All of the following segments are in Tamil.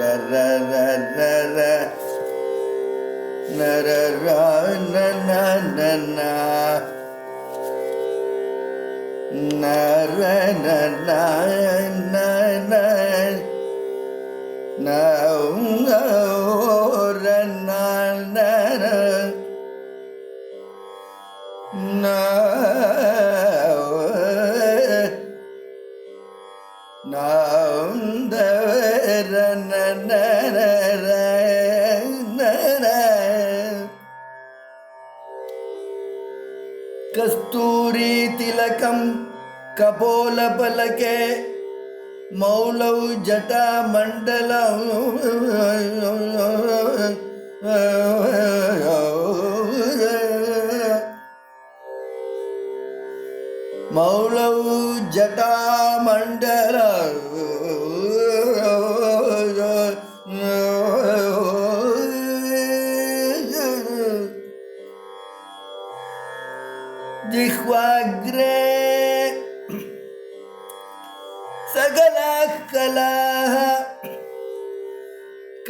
da da da da da na na na na കസ്തൂരി തിലകം കപോലപലകെ മൗലൗ ജടാമണ്ഡലം. മൗലൗ ജടാമണ്ഡലം.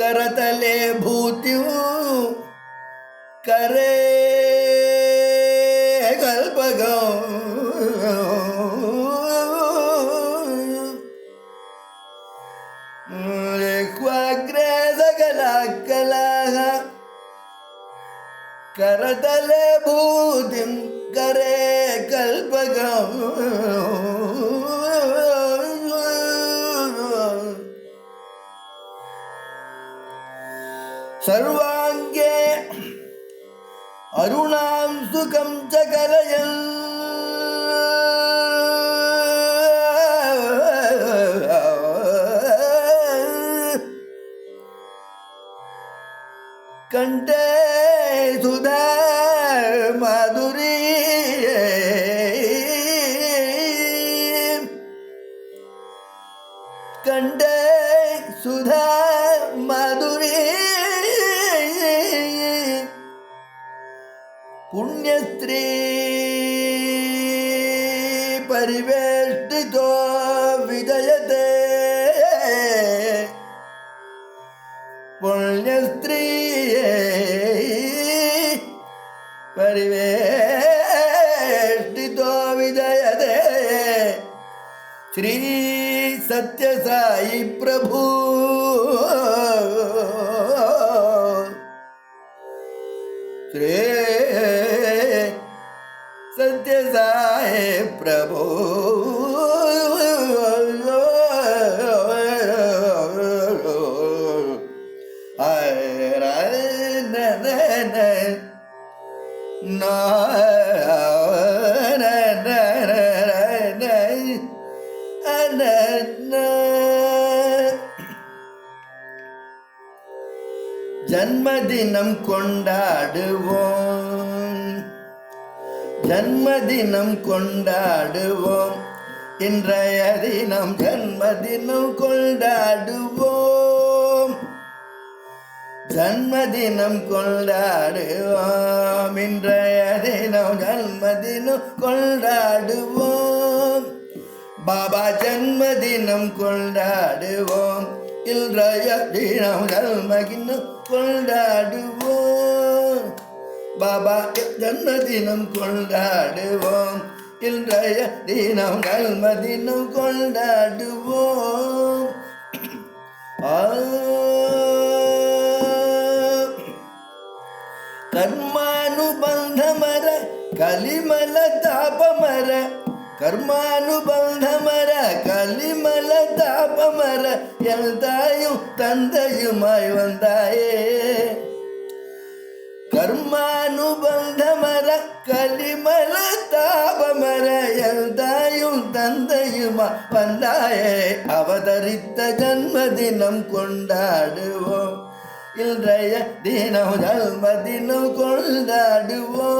करतले भूतिं करे कल्पगौ कलाः करतले भूतिं करे कल्पगम् സർവാംഗേ അരുണാം സുഖം ച കലയൽ കണ്ടേ സുധാ മധുരീ കണ്ടേ സുധാ മധുര പുണ്യസ്ത്രീ പരിവേഷ്ടിതോ വിജയത്തെ പുണ്യസ്ത്രീയെ പരിവേഷ്ടിതോ വിജയതേ ശ്രീ സത്യസായി പ്രഭു. ശ്രീ ஜன்மதினம் கொண்டாடுவோம். ஜன்மதினம் கொண்டாடுவோம். இன்றைய தினம் ஜன்மதினம் கொண்டாடுவோம். ஜன்மதினம் கொண்டாடுவோம். இன்றைய தினம் ஜன்மதினம் கொண்டாடுவோம். பாபா ஜன்மதினம் கொண்டாடுவோம். இன்றைய தினம் நல்மகின்னு கொண்டாடுவோம். பாபா ஜன்ம தினம் கொண்டாடுவோம். இன்றைய தினம் நல்ம தினம் கொண்டாடுவோம். கர்மானுபந்தமர கலிமல தாபமர. கர்மானுபந்தமர கலிமல ശാപമര എന്തായും തന്തയുമായി വന്നായേ കർമാനുബന്ധമര കലിമല താപമര എന്തായും തന്തയുമായി വന്നായേ അവതരിത്ത ജന്മദിനം കൊണ്ടാടുവോം இன்றைய தினம் ஜன்மதினம் கொண்டாடுவோம்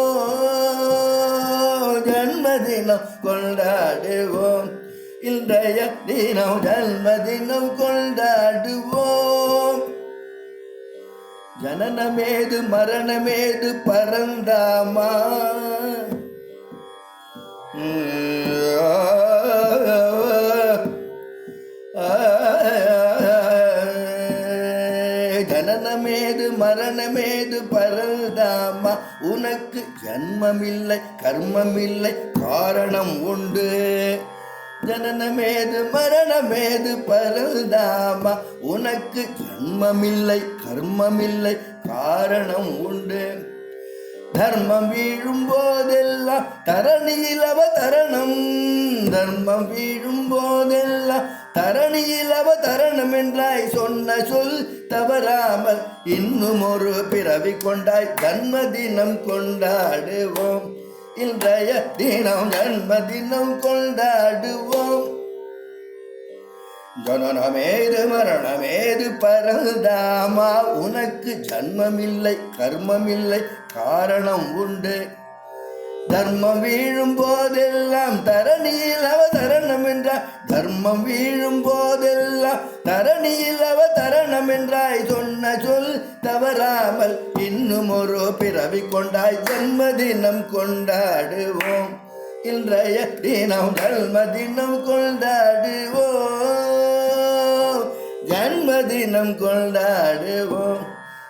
ஜன்மதினம் கொண்டாடுவோம் இன்றைய தினம் ஜன்மதினம் கொண்டாடுவோம். ஜனனமேது மரணமேது பரந்தாமா? ஜனனமேது மரணமேது பரந்தாமா? உனக்கு ஜன்மமில்லை கர்மமில்லை காரணம் உண்டு. ஜனனமேது மரணமேது பரல்தாமா உனக்கு ஜன்மமில்லை கர்மமில்லை காரணம் உண்டு. தர்மம் வீழும் போதெல்லாம் தரணியில் அவதரணம் தர்மம் வீழும் போதெல்லாம் தரணியில் அவதரணம் என்றாய் சொன்ன சொல் தவறாமல் இன்னும் ஒரு பிறவி கொண்டாய் ஜன்மதினம் கொண்டாடுவோம். இன்றைய தினம் ஜன்மதினம் கொண்டாடுவோம். ஜனனமேது மரணமேது பரந்தாமா உனக்கு ஜன்மமில்லை கர்மமில்லை காரணம் உண்டு. தர்மம் வீழும் போதெல்லாம் தரணியில் அவ தரணம் என்றாய். தர்மம் வீழும் போதெல்லாம் தரணியில் அவ தரணம் என்றாய். சொன்ன சொல் தவறாமல் இன்னும் ஒரு பிறவி கொண்டாய். ஜன்மதினம் கொண்டாடுவோம். இன்றைய தினம் ஜன்மதினம் கொண்டாடுவோம். ஜன்மதினம் கொண்டாடுவோம்.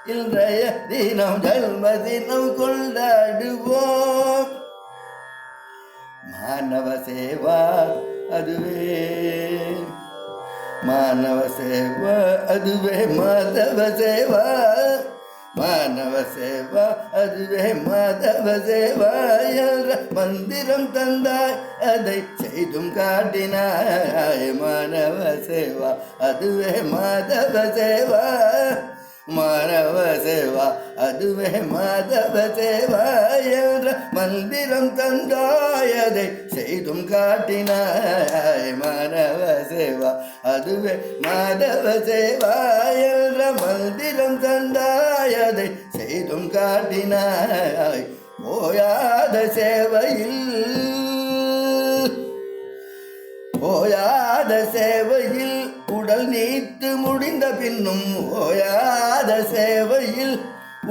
இன்றைய தினம் ஜன்மதினம் கொண்டாடுவோம். மாணவ சேவா அதுவே. மாணவ சேவா அதுவே மாதவ சேவா. மாணவ சேவா அதுவே மாதவ சேவா. என்ற மந்திரம் தந்தாய் அதை செய்தும் காட்டினாய். மாணவ சேவா அதுவே மாதவ சேவா. மாணவ சேவா அதுவே மாதவ சேவா என்ற மந்திரம் தந்தாயதை செய்தும் காட்டினாய் மாணவ சேவா அதுவே மாதவ சேவா என்ற மந்திரம் தந்தாயதை செய்தும் காட்டினாய் ஓயாத சேவையில். ஓயாத சேவையில் உடல் நீத்து முடிந்த பின்னும் ஓயாத சேவையில்.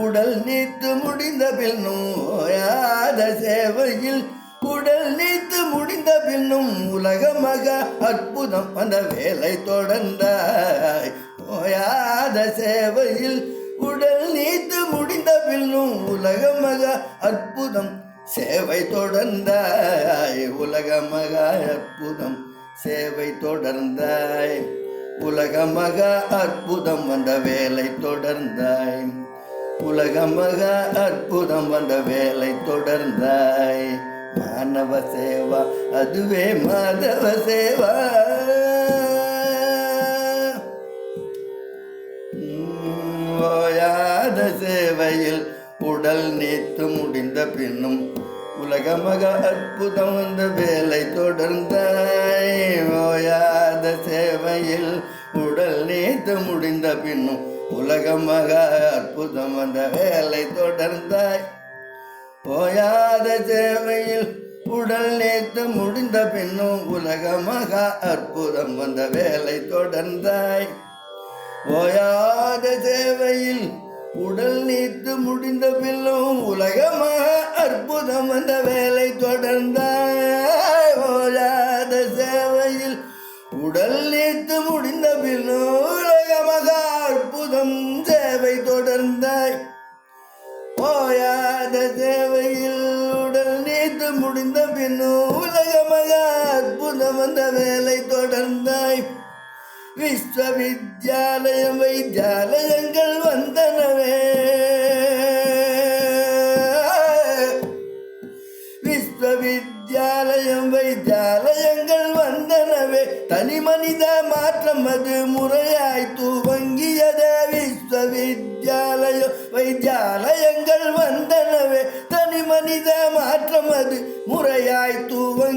உடல் நீத்து முடிந்த பின்னும் ஓயாத சேவையில். உடல் நீத்து முடிந்த பின்னும் உலக மக அற்புதம் அந்த வேலை தொடர்ந்தாய். ஓயாத சேவையில் உடல் நீத்து முடிந்த பின்னும் உலக மக அற்புதம் சேவை தொடர்ந்தாய். உலக மக அற்புதம் சேவை தொடர்ந்தாய். உலக மக அற்புதம் வந்த வேலை தொடர்ந்தாய். உலக மக அற்புதம் வந்த வேலை தொடர்ந்தாய். மாணவ சேவா அதுவே மாதவ சேவா. ஓயாத சேவையில் உடல் நீத்து முடிந்த பின்னும் உலகமக அற்புதம் வந்த வேலை தொடர்ந்தாய். ஓயா ஓயாத சேவையில் உடல் நேத்து முடிந்த பின்னும் உலகமக அற்புதம் அந்த வேலை தொடர்ந்தாய். ஓயாத சேவையில் உடல் நேத்து முடிந்த பின்னும் உலக மகா அற்புதம் வந்த வேலை தொடர்ந்தாய். ஓயாத சேவையில் உடல் நீத்து முடிந்த பின்னும் உலக மகா அற்புதம் வந்த வேலை தொடர்ந்தாய். ஓயாத சேவையில் உடல் நீத்து முடிந்த பின்னும் உலக அற்புதம் சேவை தொடர்ந்தாய். போயாத சேவையில் உடல் நீத்து முடிந்த பின்னும் உலக அற்புதம் வந்த வேலை தொடர்ந்தாய். விஸ்வவித்யாலயம் வைத்தியாலயங்கள் வந்தனவே. தனி மனித மாற்றம் அது முறையாய் துவங்கியதே. விஸ்வவித்யாலயம் வைத்தியாலயங்கள் வந்தனவே. தனி மனித மாற்றம் அது முறையாய் துவங்க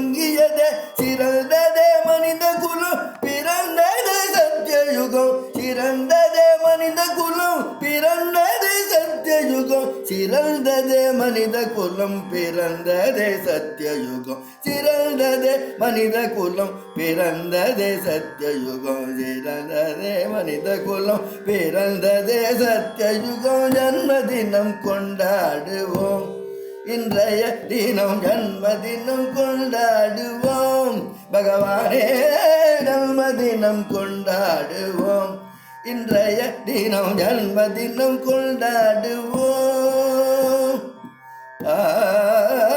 மனித குலம் பிறந்ததே சத்தியயுகம். சிறந்ததே மனித குலம் பிறந்ததே சத்தியயுகம். சிறந்ததே மனித குலம் பிறந்ததே சத்தியயுகம். ஜன்மதினம் கொண்டாடுவோம். இன்றைய தினம் ஜன்மதினம் கொண்டாடுவோம். பகவானே ஜன்மதினம் கொண்டாடுவோம். இன்றைய தினம் ஜன்மதினம் கொண்டாடுவோம். 哎。